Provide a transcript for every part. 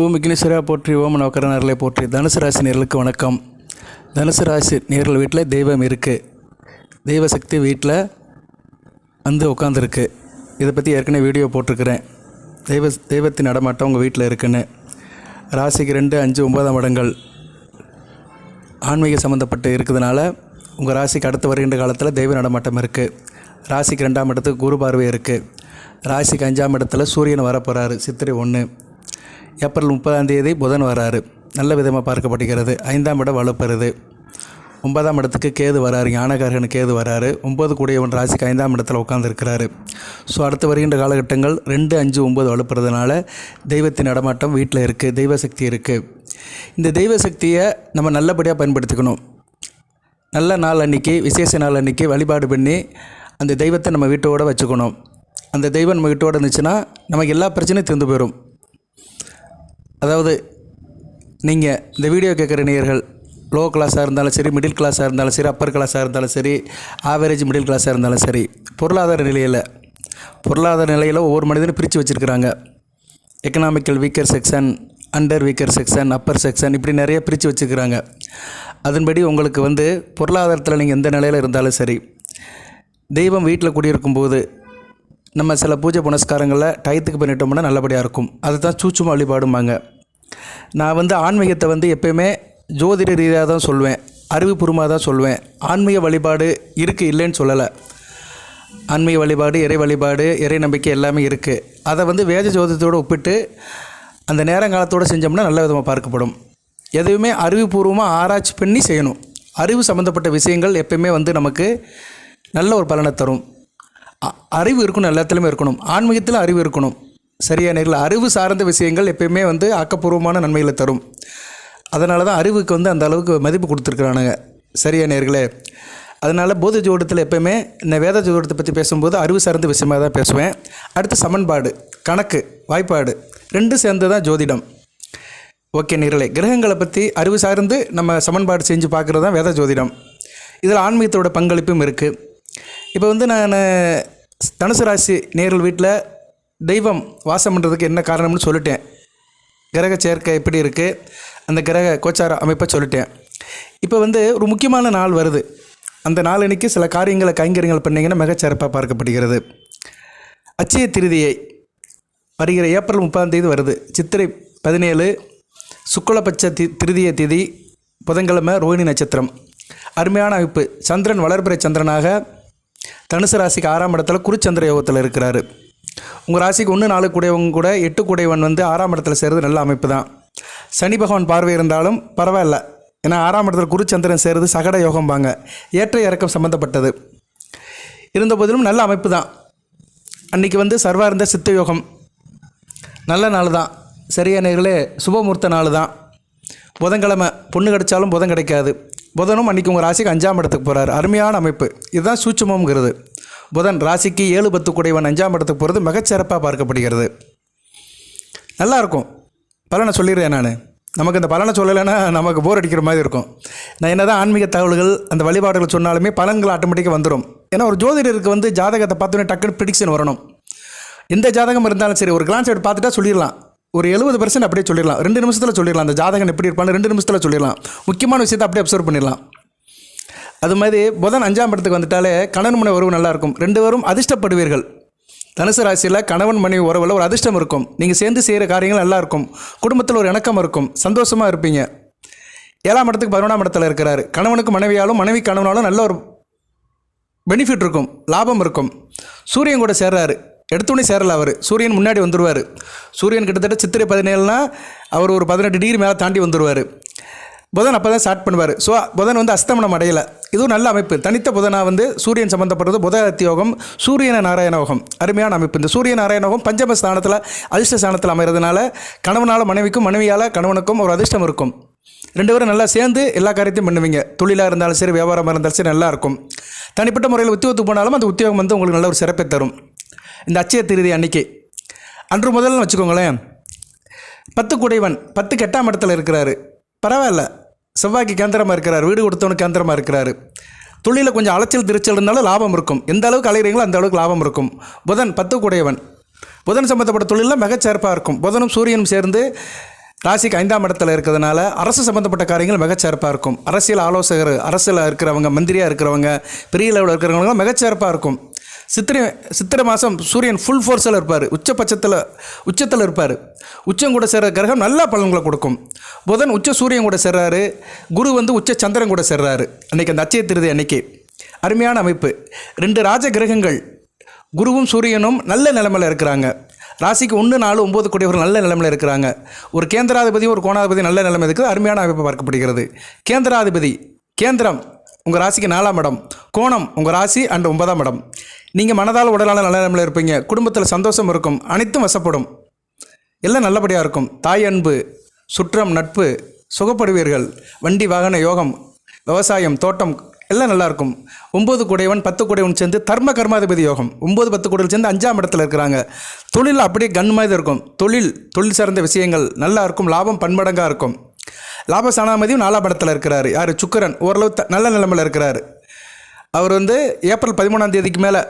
ஓம் விக்னேஸ்வரா போற்றி ஓம் நவக்கரனர்களை போற்றி தனுசு ராசி நேர்களுக்கு வணக்கம். தனுசு ராசி நேர்கள் வீட்டில் தெய்வம் இருக்குது தெய்வ சக்தி வீட்டில் வந்து உட்காந்துருக்கு இதை பற்றி ஏற்கனவே வீடியோ போட்டிருக்கிறேன். தெய்வ தெய்வத்தின் நடமாட்டம் உங்கள் வீட்டில் இருக்குன்னு. ராசிக்கு ரெண்டு அஞ்சு ஒன்பதாம் இடங்கள். ஆன்மீக சம்மந்தப்பட்டு இருக்கிறதுனால உங்கள் ராசிக்கு அடுத்து வருகின்ற காலத்தில் தெய்வ நடமாட்டம் இருக்குது ராசிக்கு ரெண்டாம் இடத்துக்கு குரு பார்வை இருக்குது ராசிக்கு அஞ்சாம் இடத்துல சூரியன் வரப்போகிறாரு சித்திரை ஒன்று ஏப்ரல் முப்பதாம் தேதி புதன் வராரு. நல்ல விதமாக பார்க்கப்படுகிறது ஐந்தாம் இடம் வலுப்பெறுது. ஒன்பதாம் இடத்துக்கு கேது வராரு. ஞானகாரகன் கேது வராரு. ஒம்பது கூடியவன் ராசிக்கு ஐந்தாம் இடத்துல உட்காந்துருக்கிறாரு ஸோ அடுத்து வருகின்ற காலகட்டங்கள் ரெண்டு அஞ்சு ஒம்பது வலுப்புறதுனால தெய்வத்தின் நடமாட்டம் வீட்டில் இருக்குது தெய்வ சக்தி இருக்குது இந்த தெய்வ சக்தியை நம்ம நல்லபடியாக பயன்படுத்திக்கணும். நல்ல நாள் அன்னைக்கு விசேஷ நாள் அன்னைக்கு வழிபாடு பண்ணி அந்த தெய்வத்தை நம்ம வீட்டோட வச்சுக்கணும். அந்த தெய்வம் நம்ம வீட்டோடு இருந்துச்சுன்னா நமக்கு எல்லா பிரச்சனையும் தீர்ந்து போயிடும் அதாவது நீங்கள் இந்த வீடியோ கேட்குற நேயர்கள் லோ கிளாஸாக இருந்தாலும் சரி மிடில் கிளாஸாக இருந்தாலும் சரி அப்பர் கிளாஸாக இருந்தாலும் சரி ஆவரேஜ் மிடில் கிளாஸாக இருந்தாலும் சரி பொருளாதார நிலையில் பொருளாதார நிலையில் ஒவ்வொரு மனிதனும் பிரித்து வச்சுருக்கிறாங்க. Economical weaker section under weaker section upper section இப்படி நிறைய பிரித்து வச்சுக்கிறாங்க அதன்படி உங்களுக்கு வந்து பொருளாதாரத்தில் நீங்கள் எந்த நிலையில் இருந்தாலும் சரி தெய்வம் வீட்டில் குடியிருக்கும் போது நம்ம சில பூஜை புனஸ்காரங்களில் டயத்துக்கு பண்ணிட்டோம்னா நல்லபடியாக இருக்கும். அதுதான் சூட்சும வழிபாடும்பாங்க. நான் வந்து ஆன்மீகத்தை வந்து எப்பயுமே ஜோதிட ரீதியாக தான் சொல்லுவேன் அறிவுபூர்வமாக தான் சொல்லுவேன் ஆன்மீக வழிபாடு இருக்குது இல்லைன்னு சொல்லலை. ஆன்மீக வழிபாடு இறை வழிபாடு இறை நம்பிக்கை எல்லாமே இருக்குது அதை வந்து வேத ஜோதிடத்தோடு ஒப்பிட்டு அந்த நேரங்காலத்தோடு செஞ்சோம்னா நல்ல விதமாக பார்க்கப்படும். எதுவுமே அறிவுபூர்வமாக ஆராய்ச்சி பண்ணி செய்யணும். அறிவு சம்மந்தப்பட்ட விஷயங்கள் எப்பயுமே வந்து நமக்கு நல்ல ஒரு பலனை தரும். அறிவு இருக்கணும் எல்லாத்துலேயுமே இருக்கணும். ஆன்மீகத்தில் அறிவு இருக்கணும். சரியா நேரில்? அறிவு சார்ந்த விஷயங்கள் எப்பயுமே வந்து ஆக்கப்பூர்வமான நன்மைகளை தரும். அதனால தான் அறிவுக்கு வந்து அந்த அளவுக்கு மதிப்பு கொடுத்துருக்குறானுங்க. சரியா நேர்களே? அதனால் போத ஜோடத்தில் எப்பயுமே இந்த வேத ஜோடத்தை பற்றி பேசும்போது அறிவு சார்ந்த விஷயமாக தான் பேசுவேன். அடுத்து சமன்பாடு கணக்கு வாய்ப்பாடு. ரெண்டும் சேர்ந்து தான் ஜோதிடம். ஓகே நேர்களே. கிரகங்களை பற்றி அறிவு சார்ந்து நம்ம சமன்பாடு செஞ்சு பார்க்குறது தான் வேத ஜோதிடம். இதில் ஆன்மீகத்தோட பங்களிப்பும் இருக்குது இப்போ வந்து நான் தனுசு ராசி நேர்கள் வீட்டில் தெய்வம் வாசம் பண்ணுறதுக்கு என்ன காரணம்னு சொல்லிட்டேன். கிரக சேர்க்கை எப்படி இருக்குது அந்த கிரக கோச்சார அமைப்பை சொல்லிட்டேன். இப்போ வந்து ஒரு முக்கியமான நாள் வருது. அந்த நாள் அன்றைக்கி சில காரியங்களை கைங்கரியங்கள் பண்ணிங்கன்னா மிகச்சிறப்பாக பார்க்கப்படுகிறது. அச்சய திருதியை வருகிற ஏப்ரல் முப்பதாம் தேதி வருது. சித்திரை பதினேழு சுக்குலபட்ச தி திருதிய திதி புதன்கிழமை ரோஹிணி நட்சத்திரம். அருமையான அமைப்பு. சந்திரன் வளர்பிறை சந்திரனாக தனுசு ராசிக்கு ஆறாம் இடத்துல குருச்சந்திர யோகத்தில் இருக்கிறாரு. உங்கள் ராசிக்கு ஒன்று நாலு கூடையவங்க கூட எட்டு கூடையவன் வந்து ஆறாம் இடத்துல சேர்றது நல்ல அமைப்பு தான். சனி பகவான் பார்வை இருந்தாலும் பரவாயில்ல. ஏன்னா ஆறாம் இடத்துல குருச்சந்திரன் சேர்றது சகட யோகம்பாங்க ஏற்ற இறக்கம் சம்மந்தப்பட்டது இருந்தபோதிலும் நல்ல அமைப்பு தான். அன்றைக்கி வந்து சர்வார்ந்த சித்த யோகம். நல்ல நாள் தான். சரியான நேர்களே சுபமுகூர்த்த நாள் தான். புதன்கிழமை பொண்ணு கிடைச்சாலும் புதன் கிடைக்காது. புதனும் அன்றைக்கி உங்கள் ராசிக்கு அஞ்சாம் இடத்துக்கு போகிறார் அருமையான அமைப்பு. இதுதான் சூட்சமங்கிறது புதன் ராசிக்கு ஏழு பத்து குடைவன் அஞ்சாம் இடத்துக்கு போகிறது மிகச்சிறப்பாக பார்க்கப்படுகிறது. நல்லாயிருக்கும். பலனை சொல்லிடுறேன் நான். நமக்கு இந்த பலனை சொல்லலைன்னா நமக்கு போர் அடிக்கிற மாதிரி இருக்கும். நான் என்ன தான் ஆன்மீக தகவல்கள் அந்த வழிபாடுகள் சொன்னாலுமே பலன்கள் ஆட்டோமேட்டிக்காக வந்துடும் ஏன்னா ஒரு ஜோதிடருக்கு வந்து ஜாதகத்தை பார்த்தோன்னே டக்குன்னு ப்ரிடிக்ஷன் வரணும். எந்த ஜாதகம் இருந்தாலும் சரி ஒரு கிளான்ஸ் எடுத்து பார்த்துட்டா சொல்லிடலாம். ஒரு எழுபது பர்சன்ட் அப்படியே சொல்லிடலாம். ரெண்டு நிமிஷத்தில் சொல்லிடலாம். அந்த ஜாதகம் எப்படி இருப்பான்னு ரெண்டு நிமிஷத்தில் சொல்லிடலாம். முக்கியமான விஷயத்தை அப்படியே அப்சர்வ் பண்ணிடலாம். அது மாதிரி புதன் அஞ்சாம் இடத்துக்கு வந்துட்டாலே கணவன் மனை உறவு நல்லா இருக்கும். ரெண்டு பேரும் அதிர்ஷ்டப்படுவீர்கள். தனுசு ராசியில் கணவன் மனைவி உறவில் ஒரு அதிர்ஷ்டம் இருக்கும். நீங்கள் சேர்ந்து செய்கிற காரியங்கள் நல்லா இருக்கும். குடும்பத்தில் ஒரு இணக்கம் இருக்கும். சந்தோஷமாக இருப்பீங்க. ஏழாம் இடத்துக்கு பதினொன்றாம் இடத்துல இருக்கிறாரு. கணவனுக்கு மனைவியாலும் மனைவி கணவனாலும் நல்ல ஒரு பெனிஃபிட் இருக்கும். லாபம் இருக்கும். சூரியன் கூட சேர்றாரு. எடுத்தோடனே சேரல அவர். சூரியன் முன்னாடி வந்துடுவார் சூரியன் கிட்டத்தட்ட சித்திரை பதினேழுனா அவர் ஒரு பதினெட்டு டிகிரி மேலே தாண்டி வந்துடுவார் புதன் அப்போ தான் ஸ்டார்ட் பண்ணுவார். ஸோ புதன் வந்து அஸ்தமனம் அடையலை. இதுவும் நல்ல அமைப்பு. தனித்த புதனாக வந்து சூரியன் சம்மந்தப்பட்டது புதாதி யோகம் சூரியன நாராயண யோகம். அருமையான அமைப்பு. இந்த சூரிய நாராயண யோகம் பஞ்சம ஸ்தானத்தில் அதிர்ஷ்ட ஸ்தானத்தில் அமைகிறதுனால கணவனால் மனைவிக்கும் மனைவியால் கணவனுக்கும் ஒரு அதிர்ஷ்டம் இருக்கும். ரெண்டு பேரும் நல்லா சேர்ந்து எல்லா காரியத்தையும் பண்ணுவீங்க. தொழிலாக இருந்தாலும் சரி வியாபாரமாக இருந்தாலும் சரி நல்லா இருக்கும். தனிப்பட்ட முறையில் உத்தியோகத்துக்கு போனாலும் அந்த உத்தியோகம் வந்து உங்களுக்கு நல்ல ஒரு சிறப்பை தரும். இந்த அச்சய திருதி அன்னைக்கு. அன்று முதல்னு வச்சுக்கோங்களேன். பத்து குடைவன் பத்து கெட்டாம் இடத்துல இருக்கிறாரு. பரவாயில்ல. செவ்வாய்க்கு கேந்திரமாக இருக்கிறார் வீடு கொடுத்தவனுக்கு கேந்திரமாக இருக்கிறாரு. தொழிலில் கொஞ்சம் அலைச்சல் திருச்சல் இருந்தாலும் லாபம் இருக்கும். எந்த அளவுக்கு அலைகிறீங்களோ அந்த அளவுக்கு லாபம் இருக்கும். புதன் பத்து குடையவன் புதன் சம்மந்தப்பட்ட தொழிலில் மிகச்சிறப்பாக இருக்கும். புதனும் சூரியனும் சேர்ந்து ராசிக்கு ஐந்தாம் இடத்துல இருக்கிறதுனால அரசு சம்மந்தப்பட்ட காரியங்கள் மிகச்சிறப்பாக இருக்கும். அரசியல் ஆலோசகர் அரசில் இருக்கிறவங்க மந்திரியாக இருக்கிறவங்க பெரிய லெவலில் இருக்கிறவங்க மிகச்சிறப்பாக இருக்கும். சித்திரை சித்திரை மாதம் சூரியன் ஃபுல் ஃபோர்ஸில் இருப்பார். உச்சபட்சத்தில் உச்சத்தில் இருப்பார். உச்சம் கூட சேர்ற கிரகம் நல்ல பலன்களை கொடுக்கும். புதன் உச்ச சூரியன் கூட சேர்றாரு. குரு வந்து உச்ச சந்திரன் கூட சேர்றாரு. அன்றைக்கி அந்த அச்சய திருதி அன்னைக்கு. அருமையான அமைப்பு. ரெண்டு ராஜ கிரகங்கள். குருவும் சூரியனும் நல்ல நிலமையில் இருக்கிறாங்க. ராசிக்கு ஒன்று நாலு ஒம்பது கூடியவர் நல்ல நிலைமையில் இருக்கிறாங்க. ஒரு கேந்திராதிபதி ஒரு கோணாதிபதி நல்ல நிலைமை இருக்குது அருமையான அமைப்பு பார்க்கப்படுகிறது. கேந்திராதிபதி கேந்திரம் உங்கள் ராசிக்கு நாலாம் இடம். கோணம் உங்கள் ராசி அண்ட் ஒன்பதாம் இடம். நீங்கள் மனதால் உடலால் நல்ல நிலைமையில் இருப்பீங்க. குடும்பத்தில் சந்தோஷம் இருக்கும். அனைத்தும் வசப்படும். எல்லாம் நல்லபடியாக இருக்கும். தாய் அன்பு சுற்றம் நட்பு சுகப்படுவீர்கள். வண்டி வாகன யோகம் விவசாயம் தோட்டம் எல்லாம் நல்லாயிருக்கும் ஒம்பது குடையவன் பத்து குடையவன் சேர்ந்து தர்ம கர்மாதிபதி யோகம். ஒம்பது பத்து குடையில் சேர்ந்து அஞ்சாம் இடத்துல இருக்கிறாங்க. தொழில் அப்படியே கன் மாதிரி இருக்கும். தொழில் தொழில் சார்ந்த விஷயங்கள் நல்லா இருக்கும். லாபம் பன்மடங்காக இருக்கும். லாப சனாமதியும் நாலாம் இடத்துல இருக்கிறார். யார்? சுக்கரன். ஓரளவு நல்ல நிலைமையில் இருக்கிறார். அவர் வந்து ஏப்ரல் பதிமூணாம் தேதிக்கு மேலே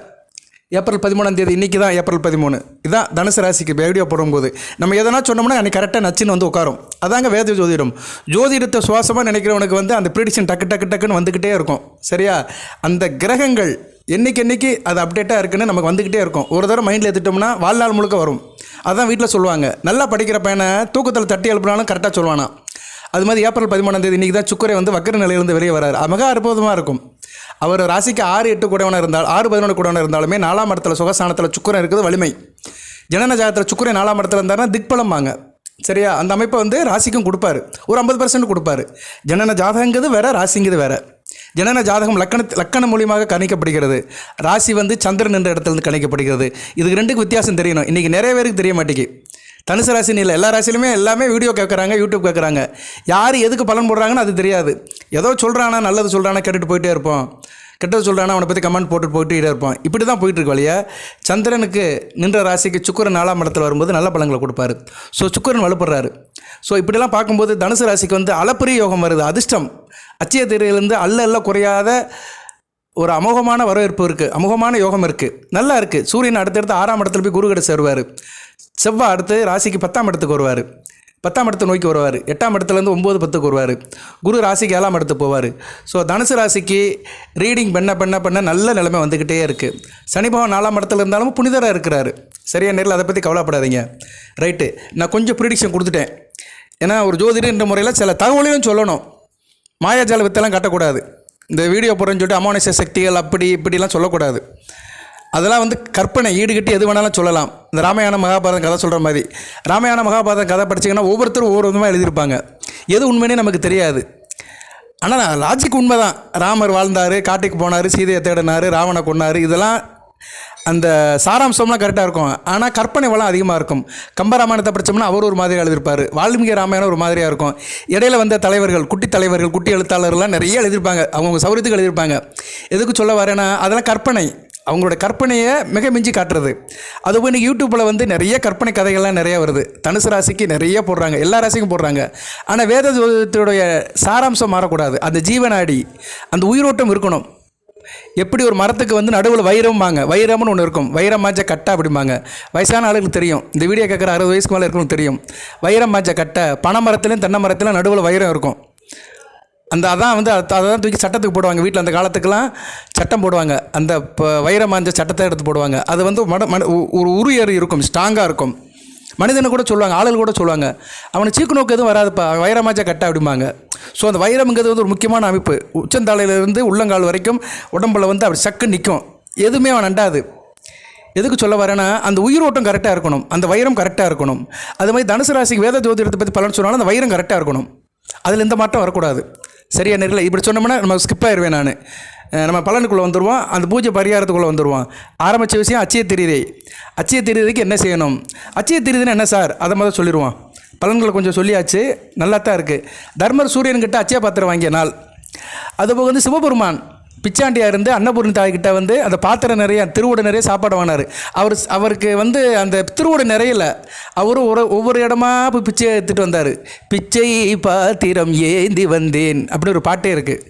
ஏப்ரல் பதிமூணாம் தேதி இன்றைக்கி தான் ஏப்ரல் பதிமூணு. இதான் தனுசு ராசிக்கு வீடியோ போடும்போது. நம்ம எதனா சொன்னோம்னா அன்றைக்கி கரெக்டாக நச்சுன்னு வந்து உட்காரும். அதாங்க வேத ஜோதிடம். ஜோதிடத்தை சுவாசமாக நினைக்கிறவனுக்கு வந்து அந்த ப்ரிடிஷன் டக்கு டக்கு டக்குன்னு வந்துக்கிட்டே இருக்கும். சரியா? அந்த கிரகங்கள் என்னைக்கு என்னைக்கு அது அப்டேட்டாக இருக்குன்னு நமக்கு வந்துக்கிட்டே இருக்கும். ஒரு தடவை மைண்டில் எடுத்துட்டோம்னா வாழ்நாள் முழுக்க வரும். அதான் வீட்டில் சொல்லுவாங்க. நல்லா படிக்கிற பையனை தூக்கத்தில் தட்டி எழுப்பினாலும் கரெக்டாக சொல்லுவானா அது மாதிரி ஏப்ரல் பதிமூணாம் தேதி இன்றைக்கி தான் சுக்கரை வந்து வக்கர நிலையிலிருந்து வெளியே வராரு. அது மிக அற்புதமாக இருக்கும். அவர் ராசிக்கு ஆறு எட்டு கூடவனாக இருந்தால் ஆறு பதினொன்று கூடவனாக இருந்தாலுமே நாலாம் இடத்துல சுகஸ்தானத்தில் சுக்கரன் இருக்குது வலிமை. ஜனன ஜாதகத்தில் சுக்கரன் நாலாம் இடத்துல இருந்தாருன்னா திக்பலம்பாங்க. சரியா? அந்த அமைப்பை வந்து ராசிக்கும் கொடுப்பாரு. ஒரு ஐம்பது பர்சன்ட் கொடுப்பாரு. ஜனன ஜாதகங்கிறது வேற ராசிங்கிறது வேற. ஜனன ஜாதகம் லக்கண லக்கணம் மூலியமாக கணிக்கப்படுகிறது. ராசி வந்து சந்திரன் என்ற இடத்துல இருந்து கணிக்கப்படுகிறது. இதுக்கு ரெண்டுக்கு வித்தியாசம் தெரியணும். இன்றைக்கி நிறைய பேருக்கு தெரிய மாட்டேங்குது. தனுசு ராசின்னு இல்லை எல்லா ராசியிலுமே எல்லாமே வீடியோ கேட்குறாங்க யூடியூப் கேட்குறாங்க யார் எதுக்கு பலன் போடுறாங்கன்னு அது தெரியாது. ஏதோ சொல்கிறானா நல்லது சொல்கிறானா கேட்டுட்டு போயிட்டே இருப்போம். கெட்டது சொல்கிறானா அவனை பற்றி கமெண்ட் போட்டுட்டு போயிட்டு இருப்போம். இப்படி தான் போயிட்டுருக்கு வழியா. சந்திரனுக்கு நின்ற ராசிக்கு சுக்கரன் நாலாம் இடத்துல வரும்போது நல்ல பலங்களை கொடுப்பாரு. ஸோ சுக்கரன் வலுப்படுறாரு. ஸோ இப்படிலாம் பார்க்கும்போது தனுசு ராசிக்கு வந்து அளப்பரிய யோகம் வருது அதிர்ஷ்டம். அச்சய திரையிலேருந்து அல்ல அல்ல குறையாத ஒரு அமோகமான வரவேற்பு இருக்குது அமோகமான யோகம் இருக்குது நல்லா இருக்குது சூரியன் அடுத்தடுத்து ஆறாம் இடத்துல போய் குரு கிட்ட சேருவார். செவ்வாய் அடுத்து ராசிக்கு பத்தாம் இடத்துக்கு வருவார். பத்தாம் இடத்தை நோக்கி வருவார். எட்டாம் இடத்துலேருந்து ஒம்பது பத்துக்கு வருவார். குரு ராசிக்கு ஏழாம் இடத்துக்கு போவார். ஸோ தனுசு ராசிக்கு ரீடிங் பண்ண பண்ண பண்ண நல்ல நிலைமை வந்துக்கிட்டே இருக்குது சனிபவன் நாலாம் இடத்துல இருந்தாலும் புனிதராக இருக்கிறாரு. சரியா நேரில் அதை பற்றி கவலைப்படாதீங்க. ரைட்டு நான் கொஞ்சம் ப்ரிடிக்ஷன் கொடுத்துட்டேன். ஏன்னா ஒரு ஜோதிடன்ற முறையில் சில தகவலையும் சொல்லணும். மாயாஜால வித்தெல்லாம் காட்டக்கூடாது. இந்த வீடியோ போகிறேன்னு சொல்லிட்டு அமானுஷ சக்திகள் அப்படி இப்படிலாம் சொல்லக்கூடாது. அதெல்லாம் வந்து கற்பனை ஈடுகட்டி எது வேணாலும் சொல்லலாம். இந்த ராமாயண மகாபாரதம் கதை சொல்கிற மாதிரி. ராமாயண மகாபாரதம் கதை படிச்சிங்கன்னா ஒவ்வொருத்தரும் ஒவ்வொரு விதமாக எழுதியிருப்பாங்க. எது உண்மைனே நமக்கு தெரியாது. ஆனால் லாஜிக் உண்மை தான் ராமர் வாழ்ந்தார் காட்டுக்கு போனார் சீதையை தேடினார் ராவணை கொண்டார் இதெல்லாம் அந்த சாராம்சம்லாம் கரெக்டாக இருக்கும். ஆனால் கற்பனை வளம் அதிகமாக இருக்கும். கம்பராமாயணத்தை படித்தோம்னா அவர் ஒரு மாதிரி எழுதியிருப்பார். வால்மீகி ராமாயணம் ஒரு மாதிரியாக இருக்கும். இடையில வந்த தலைவர்கள் குட்டி தலைவர்கள் குட்டி எழுத்தாளர்கள்லாம் நிறைய எழுதியிருப்பாங்க. அவங்க சௌரியத்துக்கு எழுதியிருப்பாங்க. எதுக்கு சொல்ல வரேன்னா அதெல்லாம் கற்பனை. அவங்களோட கற்பனையை மிக மிஞ்சி காட்டுறது. அது போய் யூடியூப்பில் வந்து நிறைய கற்பனை கதைகள்லாம் நிறையா வருது. தனுசு ராசிக்கு நிறைய போடுறாங்க. எல்லா ராசிக்கும் போடுறாங்க. ஆனால் வேத சாராம்சம் மாறக்கூடாது. அந்த ஜீவனாடி அந்த உயிரோட்டம் இருக்கணும். எப்படி ஒரு மரத்துக்கு வந்து நடுவில் வைரம்பாங்க. வைரம்னு ஒன்று இருக்கும். வைரம் மாஞ்ச கட்டை அப்படிம்பாங்க. வயசான ஆளுகளுக்கு தெரியும். இந்த வீடியோ கேட்குற அறுபது வயசுக்கு மேலே இருக்கணும் தெரியும். வைரம் மாஞ்ச கட்டை பனை மரத்துலையும் தென்னை மரத்துலையும் நடுவில் வைரம் இருக்கும். அந்த அதான் வந்து அத- அதை தான் தூக்கி சட்டத்துக்கு போடுவாங்க. வீட்டில் அந்த காலத்துக்கெல்லாம் சட்டம் போடுவாங்க. அந்த இப்போ வைரமாஞ்ச சட்டத்தை எடுத்து போடுவாங்க. அது வந்து மட மன ஒரு உரியர் இருக்கும் ஸ்ட்ராங்காக இருக்கும். மனிதனை கூட சொல்லுவாங்க ஆளுகள் கூட சொல்லுவாங்க. அவனை சீக்கு நோக்கு எதுவும் வராதுப்பா வைரமாச்சா கட்ட அப்படிம்பாங்க. ஸோ அந்த வைரம்ங்கிறது வந்து ஒரு முக்கியமான அமைப்பு. உச்சந்தலையிலிருந்து உள்ளங்கால் வரைக்கும் உடம்புல வந்து அப்படி சக்கு நிற்கும் எதுவுமே அவன் அண்டாது எதுக்கு சொல்ல வரேன்னா அந்த உயிரோட்டம் கரெக்டாக இருக்கணும். அந்த வைரம் கரெக்டாக இருக்கணும். அது மாதிரி தனுசு ராசிக்கு வேத ஜோதிடத்தை பற்றி பலன் சொன்னாலும் அந்த வைரம் கரெக்டாக இருக்கணும். அதில் எந்த மாற்றம் வரக்கூடாது. சரியா நேரில் இப்படி சொன்னோம்னா நம்ம ஸ்கிப் ஆயிடுவேன் நான். நம்ம பலனுக்குள்ளே வந்துடுவோம் அந்த பூஜை பரிகாரத்துக்குள்ளே வந்துடுவோம் ஆரம்பித்த விஷயம் அச்சய திரிதை. அச்சய திரிதைக்கு என்ன செய்யணும்? அச்சய திரிதைன்னு என்ன சார்? அதை மாதிரி சொல்லிடுவோம் பலன்களை கொஞ்சம் சொல்லியாச்சு. நல்லா தான் இருக்குது தர்மர் சூரியன்கிட்ட அச்சய பாத்திரம் வாங்கிய நாள். அதுபோக வந்து சிவபெருமான். பிச்சாண்டியாக இருந்து அன்னபூர்ணி தாய்கிட்ட வந்து அந்த பாத்திரம் நிறைய திருவோடு நிறைய சாப்பாடு வாங்கினார். அவர் அவருக்கு வந்து அந்த திருவோடு நிறையல. அவரும் ஒரு ஒவ்வொரு இடமா போய் பிச்சை எடுத்துகிட்டு வந்தார். பிச்சை பாத்திரம் ஏந்தி வந்தேன். அப்படின்னு ஒரு பாட்டே இருக்குது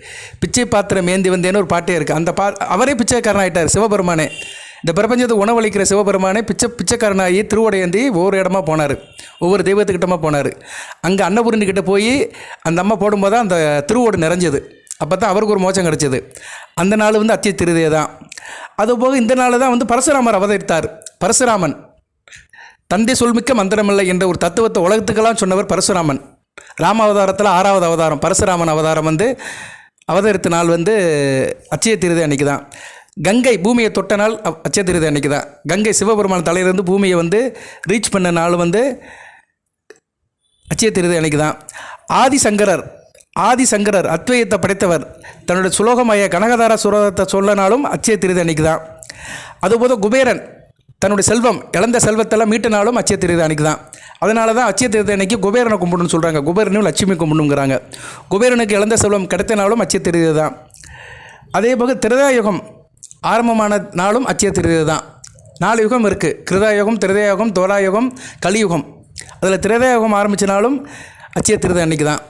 பிச்சை பாத்திரம் ஏந்தி வந்தேன்னு ஒரு பாட்டே இருக்குது அந்த பா அவரே பிச்சைக்காரன் ஆகிட்டார் சிவபெருமானே. இந்த பிரபஞ்சத்தை உணவளிக்கிற சிவபெருமானே பிச்சை பிச்சைக்காரனாகி திருவடையந்தி ஒவ்வொரு இடமா போனார். ஒவ்வொரு தெய்வத்துக்கிட்டமா போனார். அங்கே அன்னபூரணி போய் அந்த அம்மா போடும்போது தான் அந்த திருவோடு நிறைஞ்சது. அப்போ தான் அவருக்கு ஒரு மோச்சம் கிடச்சிது. அந்த நாள் வந்து அத்திய திருதே தான். அதுபோக இந்த நாள் தான் வந்து பரசுராமர் அவதரித்தார். பரசுராமன். தந்தை சொல்மிக்க மந்திரமில்லை என்ற ஒரு தத்துவத்தை உலகத்துக்கெல்லாம் சொன்னவர் பரசுராமன். ராம அவதாரத்தில் ஆறாவது அவதாரம் பரசுராமன் அவதாரம் வந்து அவதரித்த நாள் வந்து அச்சய திருதை அன்னைக்கு தான். கங்கை பூமியை தொட்ட நாள் அச்சய திருதை அன்னைக்கு தான். கங்கை சிவபெருமான் தலையிலிருந்து பூமியை வந்து ரீச் பண்ண நாள் வந்து அச்சய திருதை அன்னைக்கு தான். ஆதிசங்கரர் ஆதிசங்கரர் அத்வையத்தை படைத்தவர். தன்னுடைய சுலோகமாய கனகதார சுரோகத்தை சொல்லனாலும் அச்சய திருதை அன்னைக்கு தான். அதுபோது குபேரன் தன்னுடைய செல்வம் இழந்த செல்வத்தெல்லாம் மீட்டினாலும் அச்சய திருதை அன்னைக்கு தான். அதனால தான் அச்சய திருதை அன்னைக்கு குபேரனை கும்பிடுன்னு சொல்கிறாங்க குபேரனும் லட்சுமி கும்பிடுங்கிறாங்க குபேரனுக்கு இழந்த செல்வம் கிடைத்தனாலும் அச்சய திருதி தான். அதே போக ஆரம்பமான நாளும் அச்சய திருதி தான். நாலு யுகம் இருக்குது கிருதாயுகம் திருதயுகம் தோலாயுகம் கலியுகம். அதில் திருதயுகம் ஆரம்பிச்சினாலும் அச்சய திருதை அன்னைக்கு தான்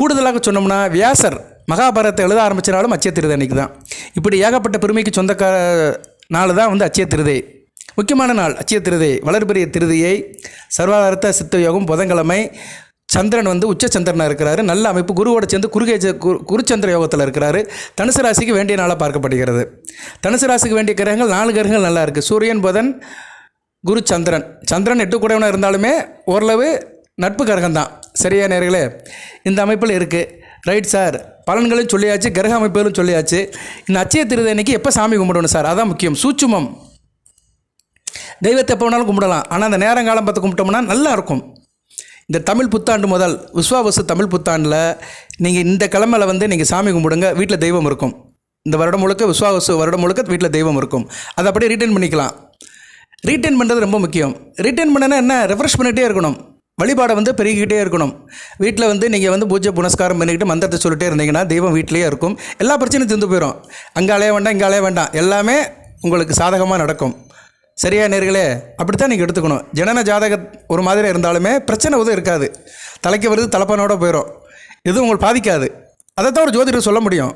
கூடுதலாக சொன்னோம்னா வியாசர் மகாபாரதத்தை எழுத ஆரம்பித்த நாளும் அச்சய திருதை அன்னைக்கு தான் இப்படி ஏகப்பட்ட பெருமைக்கு சொந்தக்கார நாள் தான் வந்து அச்சய திருதை முக்கியமான நாள் அச்சய திருதை வளர்பெரிய திருதியை சர்வாதாரத்த சித்த யோகம் புதன்கிழமை சந்திரன் வந்து உச்ச சந்திரனாக இருக்கிறாரு. நல்ல அமைப்பு குருவோட சேர்ந்து குறுகே குரு குருச்சந்திர யோகத்தில் இருக்கிறாரு. தனுசு ராசிக்கு வேண்டிய நாளாக பார்க்கப்படுகிறது. தனுசு ராசிக்கு வேண்டிய கிரகங்கள் நாலு கிரகங்கள் நல்லா இருக்குது சூரியன் புதன் குரு சந்திரன். சந்திரன் எட்டு கூடவனாக இருந்தாலுமே ஓரளவு நட்பு கிரகம் தான் சரியா நேர்களே? இந்த அமைப்பில் இருக்குது ரைட் சார் பலன்களையும் சொல்லியாச்சு கிரக அமைப்புகளும் சொல்லியாச்சு. இந்த அச்சய திருதை அன்னைக்கு எப்போ சாமி கும்பிடணும் சார் அதான் முக்கியம். சூட்சுமம். தெய்வத்தை எப்போ வேணாலும் கும்பிடலாம். ஆனால் அந்த நேரங்காலம் பார்த்து கும்பிட்டோம்னா நல்லா இருக்கும் இந்த தமிழ் புத்தாண்டு முதல் விஸ்வாவசு தமிழ் புத்தாண்டில் நீங்கள் இந்த கிழமையில் வந்து நீங்கள் சாமி கும்பிடுங்க வீட்டில் தெய்வம் இருக்கும். இந்த வருடம் முழுக்க விஸ்வாவசு வருடம் முழுக்க வீட்டில் தெய்வம் இருக்கும். அதை அப்படியே ரிட்டர்ன் பண்ணிக்கலாம். ரீட்டைன் பண்ணுறது ரொம்ப முக்கியம். ரீட்டைன் பண்ணனா என்ன? ரெஃப்ரெஷ் பண்ணிகிட்டே இருக்கணும். வழிபாடை வந்து பெருகிக்கிட்டே இருக்கணும். வீட்டில் வந்து நீங்கள் வந்து பூஜை புனஸ்காரம் பண்ணிக்கிட்டு மந்திரத்தை சொல்லிட்டே இருந்தீங்கன்னா தெய்வம் வீட்டிலேயே இருக்கும். எல்லா பிரச்சனையும் தீர்ந்து போயிடும் அங்கே அலைய வேண்டாம் இங்கே அலைய வேண்டாம். எல்லாமே உங்களுக்கு சாதகமாக நடக்கும். சரியா நேர்களே? அப்படித்தான் நீங்கள் எடுத்துக்கணும். ஜனன ஜாதக ஒரு மாதிரி இருந்தாலுமே பிரச்சனை எதுவும் இருக்காது. தலைக்கு வருது தலைப்பனோட போயிடும் எதுவும் உங்களை பாதிக்காது. அதைத்தான் ஒரு ஜோதிடர் சொல்ல முடியும்.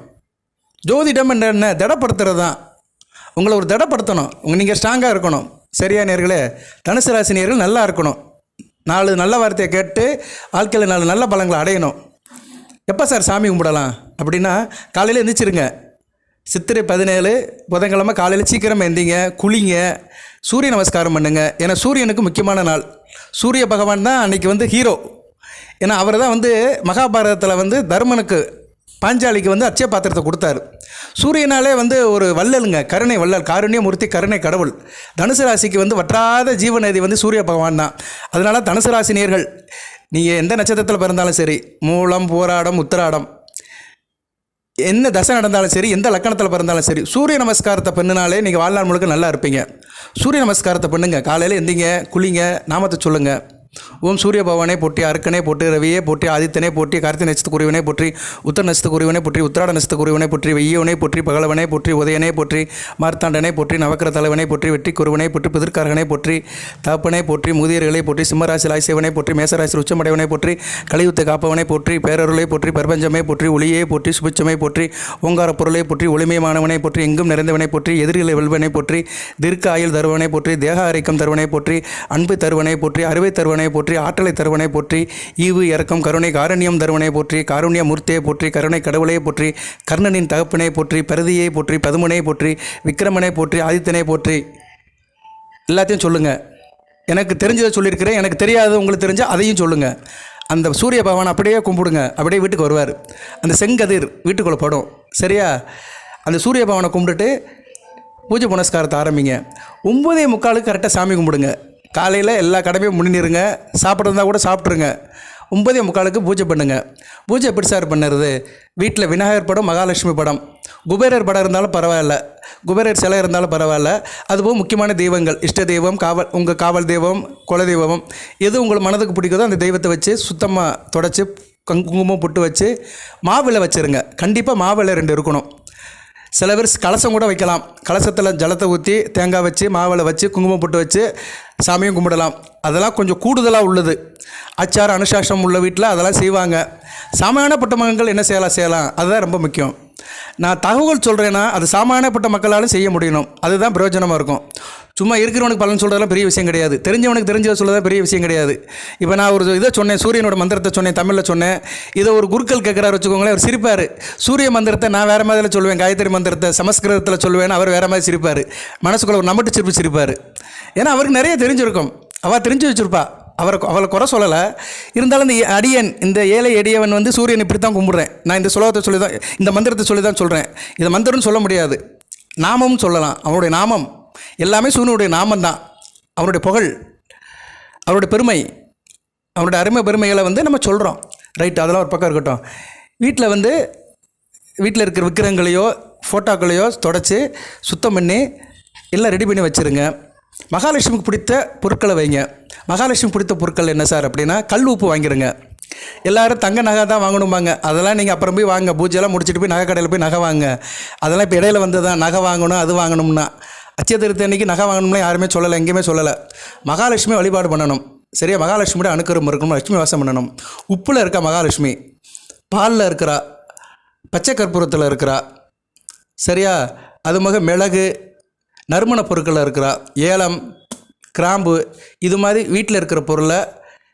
ஜோதிடம் என்ற என்ன? திடப்படுத்துறது தான். உங்களை ஒரு திடப்படுத்தணும். உங்கள் நீங்கள் ஸ்ட்ராங்காக இருக்கணும். சரியா நேர்களே? தனுசு ராசினியர்கள் நேர்கள் நல்லா இருக்கணும். நாலு நல்ல வார்த்தையை கேட்டு வாழ்க்கையில் நாலு நல்ல பலங்களை அடையணும். எப்போ சார் சாமி கும்பிடலாம்? அப்படின்னா காலையில் எந்திரிச்சிருங்க. சித்திரை பதினேழு புதன்கிழமை காலையில் சீக்கிரம் எந்திங்க குளிங்க சூரிய நமஸ்காரம் பண்ணுங்கள் ஏன்னா சூரியனுக்கு முக்கியமான நாள். சூரிய பகவான் தான் அன்னைக்கு வந்து ஹீரோ ஏன்னா அவர் தான் வந்து மகாபாரதத்தில் வந்து தர்மனுக்கு பாஞ்சாலிக்கு வந்து அச்சய பாத்திரத்தை கொடுத்தாரு. சூரியனாலே வந்து ஒரு வள்ளலுங்க. கருணை வள்ளல் காருண்யமூர்த்தி கருணை கடவுள். தனுசு ராசிக்கு வந்து வற்றாத ஜீவநதி வந்து சூரிய பகவான் தான். அதனால தனுசு ராசி நேர்கள் நீங்கள் எந்த நட்சத்திரத்தில் பிறந்தாலும் சரி மூலம் போராடம் உத்திராடம் என்ன தசை நடந்தாலும் சரி எந்த லக்கணத்தில் பிறந்தாலும் சரி சூரிய நமஸ்காரத்தை பண்ணினாலே நீங்கள் வாழ்நாள் முழுக்க நல்லா இருப்பீங்க. சூரிய நமஸ்காரத்தை பண்ணுங்கள் காலையில் எந்திங்க குளிங்க நாமத்தை சொல்லுங்கள் ஓம் சூரிய பகவானே போற்றி அர்க்கனே போற்றி ரவியே போற்றி ஆதித்தனே போற்றி கார்த்தி நட்சத்திரக்குரியவனே போற்றி உத்தர நட்சத்திரக்குரியவனே போற்றி உத்திராட நட்சத்திரக்குரியவனே போற்றி வெய்யவனே போற்றி பகலவனே போற்றி உதயனே போற்றி மார்த்தாண்டனே போற்றி நவக்கர தலைவனை போற்றி வெற்றி குருவனை போற்றி பிதிர்காரகனை போற்றி தகப்பனை போற்றி முதியர்களை போற்றி சிம்மராசி ராசிவனை போற்றி மேசராசி உச்சமடைவனை போற்றி கலியுத்த காப்பவனை போற்றி பேரருளை போற்றி பிரபஞ்சமே போற்றி ஒளியே போற்றி சுபிச்சமை போற்றி ஓங்கார பொருளை போற்றி ஒளிமயமானவனை போற்றி எங்கும் நிறைந்தவனை போற்றி எதிரிகளை வெல்வனை போற்றி தீர்க்க ஆயுள் தருவனை போற்றி தேக ஆரோக்கியம் தருவனை போற்றி அன்பு தருவனை போற்றி அறுவை தருவனை போற்றி ஆற்றலை தருவனை போற்றி ஈவு இறக்கம் கருணை காரண்யம் தருவனை போற்றி காருண்ய மூர்த்தியை போற்றி கருணை கடவுளை போற்றி கர்ணனின் தகப்பனை போற்றி பிரதியை போற்றி பதுமனை போற்றி விக்ரமனை போற்றி ஆதித்தனை போற்றி. எல்லாத்தையும் சொல்லுங்கள் எனக்கு தெரிஞ்சதை சொல்லியிருக்கிறேன். எனக்கு தெரியாதது உங்களுக்கு தெரிஞ்சால் அதையும் சொல்லுங்கள் அந்த சூரிய பகவான் அப்படியே கும்பிடுங்க. அப்படியே வீட்டுக்கு வருவார். அந்த செங்கதிர் வீட்டுக்குள்ளே படும். சரியா? அந்த சூரிய பகவானை கும்பிட்டுட்டு பூஜை புனஸ்காரத்தை ஆரம்பிங்க. ஒம்பதே முக்காலுக்கு கரெக்டாக சாமி கும்பிடுங்க. காலையில் எல்லா கடமையும் முன்னிருங்க சாப்பிட்ருந்தா கூட சாப்பிட்ருங்க ஒம்பதே முக்காலுக்கு பூஜை பண்ணுங்க. பூஜை எப்படி சார் பண்ணுறது? வீட்டில் விநாயகர் படம் மகாலட்சுமி படம். குபேரர் படம் இருந்தாலும் பரவாயில்ல. குபேரர் சிலை இருந்தாலும் பரவாயில்ல. அதுவும் முக்கியமான தெய்வங்கள் இஷ்ட தெய்வம் காவல் உங்கள் காவல் தெய்வம் குல தெய்வம் எது உங்கள் மனதுக்கு பிடிக்குதோ அந்த தெய்வத்தை வச்சு சுத்தமாக தொடச்சி குங்குமம் புட்டு வச்சு மாவிளை வச்சுருங்க. கண்டிப்பாக மாவிளை ரெண்டு இருக்கணும். சில பேர் கலசம் கூட வைக்கலாம். கலசத்தில் ஜலத்தை ஊற்றி தேங்காய் வச்சு மாவில் வச்சு குங்குமம் போட்டு வச்சு சாமியும் கும்பிடலாம். அதெல்லாம் கொஞ்சம் கூடுதலாக உள்ளது. அச்சார அனுசாசனம் உள்ள வீட்டில் அதெல்லாம் செய்வாங்க. சாமானியப்பட்ட மகன்கள் என்ன செய்யலாம்? செய்யலாம். அதுதான் ரொம்ப முக்கியம். நான் தகவல் சொல்கிறேன்னா அது சாமானியப்பட்ட மக்களாலும் செய்ய முடியணும். அதுதான் பிரயோஜனமாக இருக்கும். சும்மா இருக்கிறவனுக்கு பலன் சொல்கிறதெல்லாம் பெரிய விஷயம் கிடையாது. தெரிஞ்சவனுக்கு தெரிஞ்சதை சொல்கிறதா பெரிய விஷயம் கிடையாது. இப்போ நான் ஒரு இதை சொன்னேன் சூரியனோட மந்திரத்தை சொன்னேன் தமிழில் சொன்னேன். இதை ஒரு குருக்கள் கேட்குறாரு வச்சுக்கோங்களேன் அவர் சிரிப்பார். சூரிய மந்திரத்தை நான் வேறு மாதிரி சொல்லுவேன் காயத்ரி மந்திரத்தை சமஸ்கிருதத்தில் சொல்லுவேன் அவர் வேறு மாதிரி சிரிப்பார். மனசுக்குள்ள ஒரு நம்பட்டு சிரிப்பு சிரிப்பார். ஏன்னா அவருக்கு நிறைய தெரிஞ்சிருக்கும். அவள் தெரிஞ்சு வச்சுருப்பா. அவரை அவளை குறை சொல்லலை. இருந்தாலும் இந்த அடியன் இந்த ஏழை எடியவன் வந்து சூரியன் இப்படி தான் கும்பிட்றேன். நான் இந்த சுலோகத்தை சொல்லி தான் இந்த மந்திரத்தை சொல்லி தான் சொல்கிறேன் இதை மந்திரம்னு சொல்ல முடியாது. நாமம்னு சொல்லலாம். அவனுடைய நாமம் எல்லாமே சூரியனுடைய நாமம் தான் அவனுடைய புகழ் அவருடைய பெருமை அவனுடைய அருமை பெருமைகளை வந்து நம்ம சொல்கிறோம் ரைட் அதெல்லாம் ஒரு பக்கம் இருக்கட்டும். வீட்டில் வந்து வீட்டில் இருக்கிற விக்கிரகங்களையோ ஃபோட்டோக்களையோ தொடச்சி சுத்தம் பண்ணி எல்லாம் ரெடி பண்ணி வச்சுருங்க. மகாலட்சுமிக்கு பிடித்த பொருட்களை வைங்க. மகாலட்சுமி பிடித்த பொருட்கள் என்ன சார் அப்படின்னா கல் உப்பு வாங்கிடுங்க எல்லாரும் தங்க நகை தான் வாங்கணும்பாங்க. அதெல்லாம் நீங்கள் அப்புறம் போய் வாங்க. பூஜையெல்லாம் முடிச்சுட்டு போய் நகை கடையில் போய் நகை வாங்க. அதெல்லாம் இப்போ இடையில வந்து தான் நகை வாங்கணும் அது வாங்கணும்னா. அச்சய அன்னைக்கு நகை வாங்கணும்னா யாருமே சொல்லலை எங்கேயுமே சொல்லலை. மகாலட்சுமி வழிபாடு பண்ணணும். சரியா? மகாலட்சுமியோட அணுக்கரும் இருக்கணும் லட்சுமி வாசம் பண்ணணும். உப்பில் இருக்கா மகாலட்சுமி? பாலில் இருக்கிறா? பச்சை கற்பூரத்தில் இருக்கிறா? சரியா? அது மக மிளகு நறுமண பொருட்களில் இருக்கிறா ஏலம் கிராம்பு இது மாதிரி வீட்டில் இருக்கிற பொருளை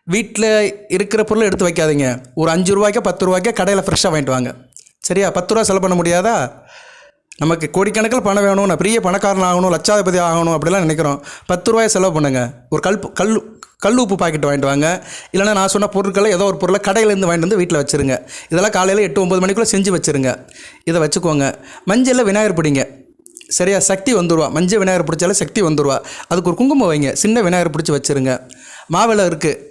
வீட்டில் இருக்கிற பொருளை எடுத்து வைக்காதீங்க. ஒரு அஞ்சு ரூபாய்க்கோ பத்து ரூபாய்க்கோ கடையில் ஃப்ரெஷ்ஷாக வாங்கிட்டு வாங்க. சரியா? பத்து ரூபா செலவு பண்ண முடியாதா? நமக்கு கோடிக்கணக்கில் பணம் வேணும் நான் பெரிய பணக்காரன் ஆகணும் லட்சாதிபதி ஆகணும் அப்படிலாம் நினைக்கிறோம். பத்து ரூபாயை செலவு பண்ணுங்கள் ஒரு கல் கல் கல் உப்பு பாக்கெட் வாங்கிட்டு வாங்க. இல்லைனா நான் சொன்ன பொருட்களை ஏதோ ஒரு பொருளை கடையிலேருந்து வாங்கிட்டு வந்து வீட்டில் வச்சுருங்க. இதெல்லாம் காலையில் எட்டு ஒம்பது மணிக்குள்ளே செஞ்சு வச்சுருங்க. இதை வச்சுக்கோங்க. மஞ்சளில் விநாயகர் பிடிங்க. சரியா சக்தி வந்துடுவா மஞ்சள் விநாயகர் பிடிச்சாலே சக்தி வந்துருவா. அதுக்கு ஒரு குங்குமம் வைங்க. சின்ன விநாயகர் பிடிச்சி வச்சுருங்க. மாவிளை இருக்குது